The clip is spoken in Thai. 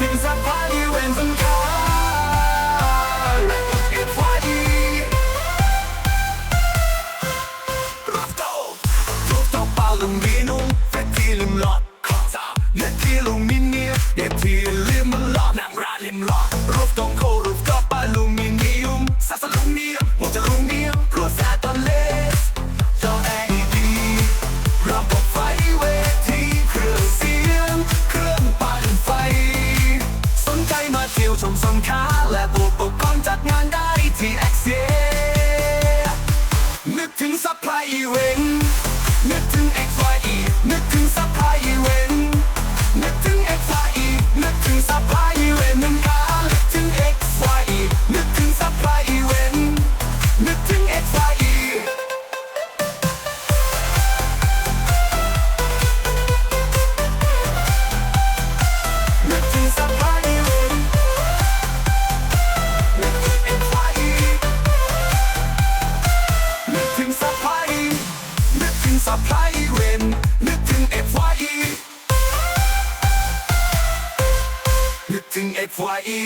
ถึงสะวรเอ็นวเปเต้าลุงวีนุ่งแฟที่ลืมหลอดขอจับและที่ลุงมิเนียเด็กที่ลืมมัหลอดนางราลิมหลอด ชมสินค้า และอุปกรณ์จัดงานได้ที่เอ็กเซนึกถึงซัพพลายอีเวนต์ สะพลายเวนนึกถึง FYE นึกถึง FYE